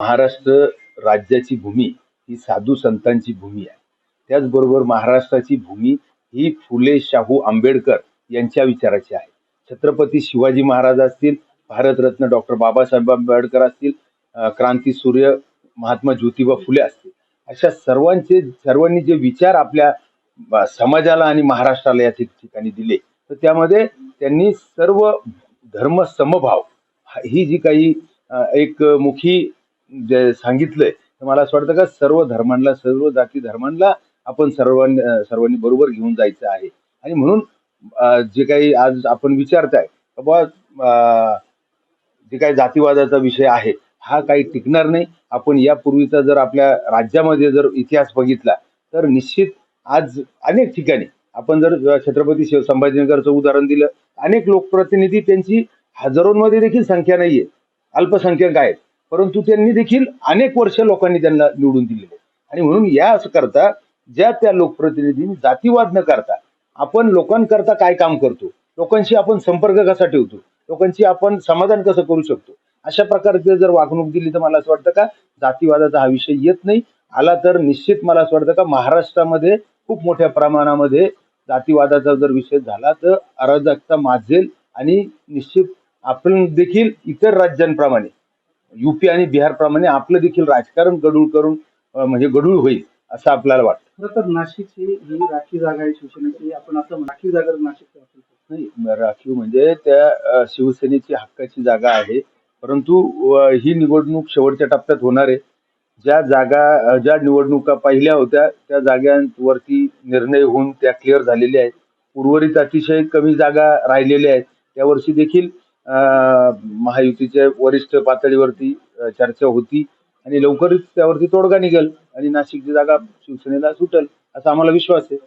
महाराष्ट्र राज्याची भूमी ही साधू संतांची भूमी आहे. त्याचबरोबर महाराष्ट्राची भूमी ही फुले शाहू आंबेडकर यांच्या विचाराची आहे. छत्रपती शिवाजी महाराज असतील भारतरत्न डॉक्टर बाबासाहेब आंबेडकर असतील क्रांती सूर्य महात्मा ज्योतिबा फुले असतील. अशा सर्वांचे सर्वांनी जे विचार आपल्या समाजाला आणि महाराष्ट्राला या ठिकाणी दिले तर त्यामध्ये त्यांनी सर्व धर्म समभाव हा- ही जी काही एक मुखी जे सांगितलंय तर मला असं वाटतं का सर्व धर्मांना सर्व जाती धर्मांना आपण सर्वांनी सर्वांनी बरोबर घेऊन जायचं आहे. आणि म्हणून जे काही आज आपण विचारताय बाबा जे काही जातीवादाचा विषय आहे हा काही टिकणार नाही. आपण यापूर्वीचा जर आपल्या राज्यामध्ये जर इतिहास बघितला तर निश्चित आज अनेक ठिकाणी आपण जर छत्रपती शिव संभाजीनगरचं उदाहरण दिलं अनेक लोकप्रतिनिधी त्यांची हजारोंमध्ये देखील संख्या नाहीये. अल्पसंख्याक आहेत. परंतु त्यांनी देखील अनेक वर्ष लोकांनी त्यांना निवडून दिलेले आणि म्हणून या असं करता ज्या त्या लोकप्रतिनिधींनी जातीवाद न करता आपण लोकांकरता काय काम करतो लोकांशी आपण संपर्क कसा ठेवतो लोकांशी आपण समाधान कसं करू शकतो अशा प्रकारचे जर वागणूक दिली तर मला असं वाटतं का जातीवादाचा हा विषय येत नाही. आला तर निश्चित मला असं वाटतं का महाराष्ट्रामध्ये खूप मोठ्या प्रमाणामध्ये जातीवादाचा जर विषय झाला तर अराजकता माजेल आणि निश्चित आपण देखील इतर राज्यांप्रमाणे युपी आणि बिहारप्रमाणे आपलं देखील राजकारण गडूळ करून म्हणजे गडूळ होईल असं आपल्याला वाटतं. खरं तर नाशिकची ही राखी जागा आहे शिवसेनेची आपण असं राखी जागा नाशिक नाही राखीव म्हणजे त्या शिवसेनेची हक्काची जागा आहे. परंतु ही निवडणूक शेवटच्या टप्प्यात होणार आहे. ज्या जागा ज्या निवडणुका पहिल्या होत्या त्या जागांवरती निर्णय होऊन त्या क्लिअर झालेल्या आहेत. उर्वरित अतिशय कमी जागा राहिलेल्या आहेत. त्यावर्षी देखील महायुतीच्या वरिष्ठ पातळीवरती चर्चा होती आणि लवकरच त्यावरती तोडगा निघेल आणि नाशिकची जागा शिवसेनेला सुटेल असा आम्हाला विश्वास आहे.